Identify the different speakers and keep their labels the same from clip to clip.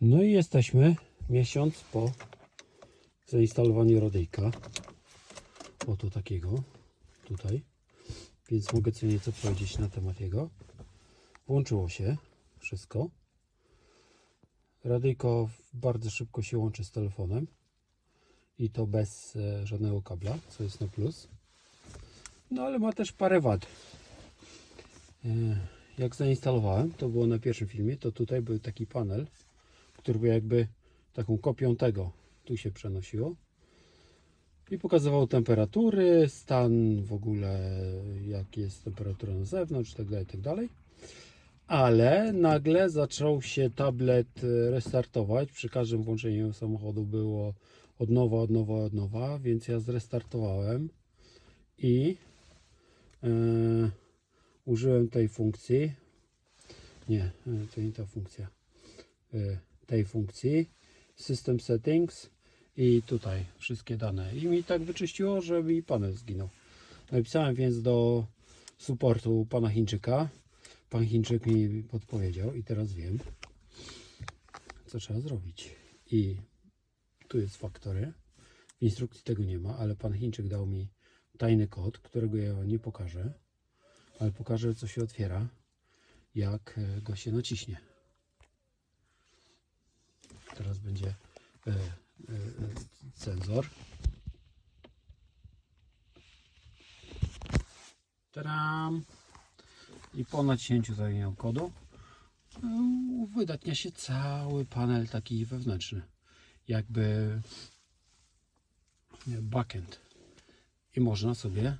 Speaker 1: No i jesteśmy miesiąc po zainstalowaniu radyjka. Oto takiego tutaj. Więc mogę co nieco powiedzieć na temat jego. Włączyło się wszystko. Radyjko bardzo szybko się łączy z telefonem. I to bez e, żadnego kabla, co jest na plus. No ale ma też parę wad. E, jak zainstalowałem, to było na pierwszym filmie, to tutaj był taki panel, który był jakby taką kopią tego. Tu się przenosiło. I pokazywał temperatury, stan w ogóle, jak jest temperatura na zewnątrz, tak itd., itd. Ale nagle zaczął się tablet e, restartować. Przy każdym włączeniu samochodu było od nowa, od nowa, od nowa, więc ja zrestartowałem i e, użyłem tej funkcji. Nie, e, to nie ta funkcja. Tej funkcji System Settings i tutaj wszystkie dane. I mi tak wyczyściło, że mi panel zginął. Napisałem więc do supportu pana Chińczyka. Pan Chińczyk mi podpowiedział i teraz wiem, co trzeba zrobić. I tu jest faktory. W instrukcji tego nie ma, ale pan Chińczyk dał mi tajny kod, którego ja nie pokażę, ale pokażę, co się otwiera, jak e, go się naciśnie. Teraz będzie e, sensor. Tadam! I po naciśnięciu tego kodu e, uwydatnia się cały panel taki wewnętrzny. Jakby backend. I można sobie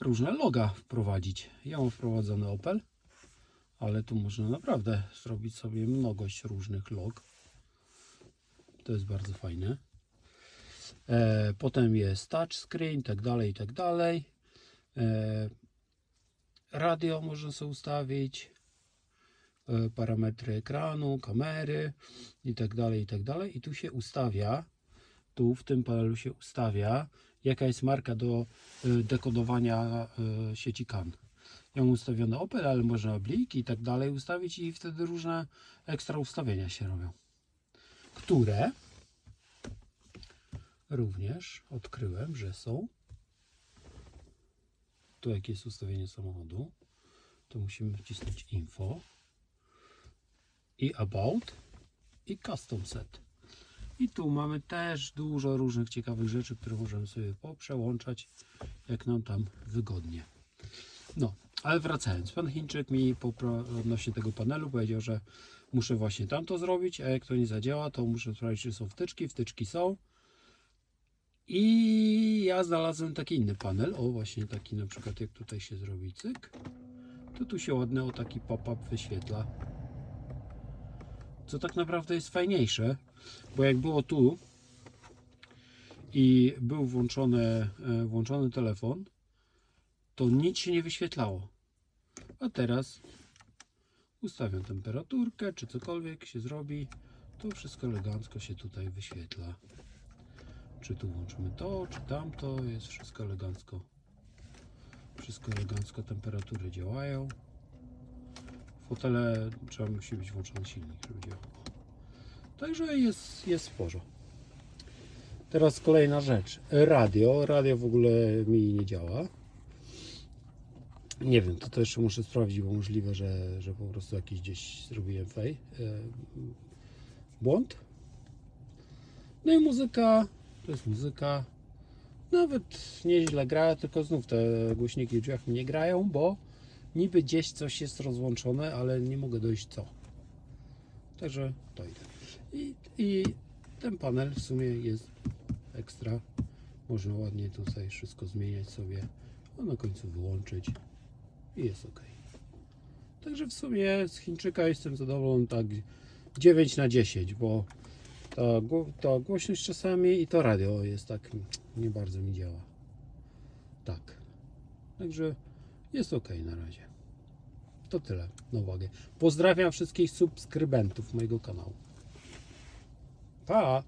Speaker 1: różne loga wprowadzić. Ja mam wprowadzony Opel, ale tu można naprawdę zrobić sobie mnogość różnych log. To jest bardzo fajne. E, potem jest touchscreen, tak dalej, i tak dalej. E, radio można sobie ustawić, e, parametry ekranu, kamery i tak dalej, i tak dalej. I tu się ustawia, tu w tym panelu się ustawia, jaka jest marka do e, dekodowania e, sieci CAN. Ja mam ustawione Opel, ale można Blik i tak dalej ustawić i wtedy różne ekstra ustawienia się robią, które również odkryłem, że są tu jak jest ustawienie samochodu, to musimy wcisnąć info i about i custom set. I tu mamy też dużo różnych ciekawych rzeczy, które możemy sobie poprzełączać, jak nam tam wygodnie. No, ale wracając, pan Chińczyk mi odnośnie tego panelu powiedział, że muszę właśnie tamto zrobić, a jak to nie zadziała, to muszę sprawdzić, czy są wtyczki. Wtyczki są. I ja znalazłem taki inny panel. O, właśnie taki na przykład, jak tutaj się zrobi cyk, to tu się ładny o taki pop-up wyświetla. Co tak naprawdę jest fajniejsze, bo jak było tu i był włączony, e, włączony telefon, to nic się nie wyświetlało. A teraz ustawiam temperaturkę, czy cokolwiek się zrobi, to wszystko elegancko się tutaj wyświetla. Czy tu włączymy to, czy tamto, jest wszystko elegancko. Wszystko elegancko, temperatury działają. Fotele trzeba musi być włączony silnik, żeby działał. Także jest, jest sporo. Teraz kolejna rzecz. Radio. Radio w ogóle mi nie działa. Nie wiem, to, to jeszcze muszę sprawdzić, bo możliwe, że, że po prostu jakiś gdzieś zrobiłem fej. Błąd. No i muzyka. To jest muzyka. Nawet nieźle gra, tylko znów te głośniki w drzwiach nie grają, bo niby gdzieś coś jest rozłączone, ale nie mogę dojść co. Także to idę. I, I ten panel w sumie jest ekstra. Można ładnie tutaj wszystko zmieniać sobie, a na końcu wyłączyć i jest ok. Także w sumie z Chińczyka jestem zadowolony tak 9 na 10, bo ta, ta głośność czasami i to radio jest tak nie bardzo mi działa. Tak. Także jest ok na razie. To tyle na uwagę. Pozdrawiam wszystkich subskrybentów mojego kanału. Pa!